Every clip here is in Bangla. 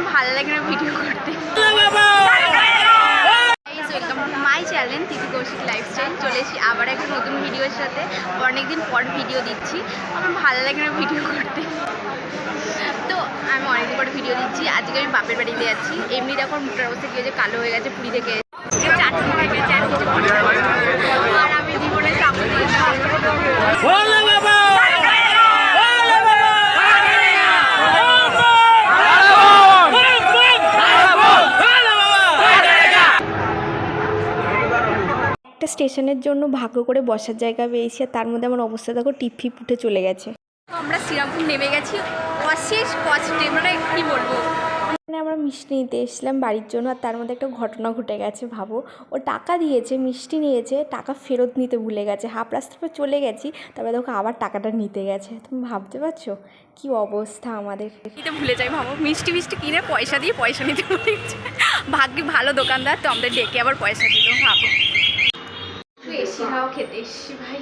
আমার ভালো লাগে না ভিডিও করতে। My channel Tithi Koushik lifestyle চলে এসেছি আবার একটা নতুন ভিডিওর সাথে। অনেকদিন পর ভিডিও দিচ্ছি। আমার ভালো লাগে না ভিডিও করতে। তো আমি অনেকদিন পর ভিডিও দিচ্ছি। আজকে আমি বাপের বাড়িতে যাচ্ছি। এমনি দেখো মুখটার অবস্থা কি হয়েছে? কালো হয়ে গেছে, পুরী থেকে এসে। চাটনি হয়ে গেছে আর কিছু করতে পারছি না। আর আমি জীবনে চাকরি একটা স্টেশনের জন্য ভাগ্য করে বসার জায়গা পেয়েছি আর তার মধ্যে আমার অবস্থা দেখো টিপি ফুটে চলে গেছে। আমরা শ্রীরামপুর নেমে গেছি অশেষ কষ্টে মানে কি বলব? মানে আমরা মিষ্টি নিতে এসেছিলাম বাড়ির জন্য আর তার মধ্যে একটা ঘটনা ঘটে গেছে ভাবো। ও টাকা দিয়েছে মিষ্টি নিয়েছে টাকা ফেরত নিতে ভুলে গেছে। হাফ রাস্তার পর চলে গেছি তারপরে দেখো আবার টাকাটা নিতে গেছে। তুমি ভাবতে পারছ? কি অবস্থা আমাদের। নিতে ভুলে যাই ভাবো। মিষ্টি মিষ্টি কিনে পয়সা দিয়ে পয়সা নিতে ভুলে গেছে। ভাগ্যে ভালো দোকানদার তো আমাদের ডেকে আবার পয়সা দিল ভাবো। হাওয়া খেতে এসছি ভাই।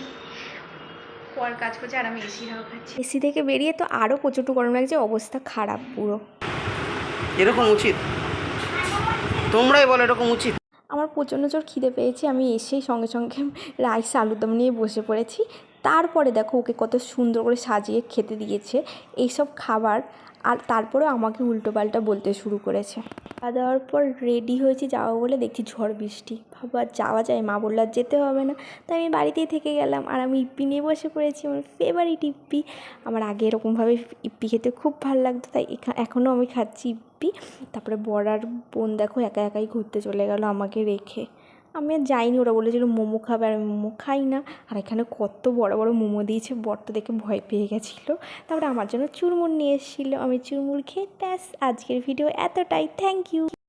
পর কাজ করছে আর আমি এসি হাওয়া খাচ্ছি। এসি থেকে বেরিয়ে তো আরও প্রচুর গরম লাগছে অবস্থা খারাপ পুরো। এরকম উচিত? তোমরাই বলো এরকম উচিত? আমার প্রচণ্ড জোর খিদে পেয়েছি আমি এসেই সঙ্গে সঙ্গে রাইস আলুদম নিয়ে বসে পড়েছি। তারপরে দেখো ওকে কত সুন্দর করে সাজিয়ে খেতে দিয়েছে এইসব খাবার। আর তারপরে আমাকে উল্টোপাল্টা বলতে শুরু করেছে। খাওয়া দাওয়ার পর রেডি হয়েছি যাব বলে দেখছি ঝড় বৃষ্টি। ভাবা যাওয়া যায়, মা বলল আর যেতে হবে না। তাই আমি বাড়িতেই থেকে গেলাম। আর আমি ইপ্পি নিয়ে বসে পড়েছি, আমার ফেভারিট ইপ্পি। আমার আগে এরকমভাবে ইপ্পি খেতে খুব ভালো লাগতো, তাই এখা- এখনও আমি খাচ্ছি ইপ্পি। তারপরে বড়ার বোন দেখো একা একাই ঘুরতে চলে গেল আমাকে রেখে। আমি আর যাইনি, ওরা বলেছিল মোমো খাবে আর মোমো খাই না। আর এখানে কত বড় বড় মোমো দিয়েছে তো দেখে ভয় পেয়ে গেছিল। তারপরে আমার জন্য চুরমুর নিয়ে এসেছিল, আমি চুরমুর খেয়ে ব্যাস, আজকের ভিডিও এতটাই। Thank you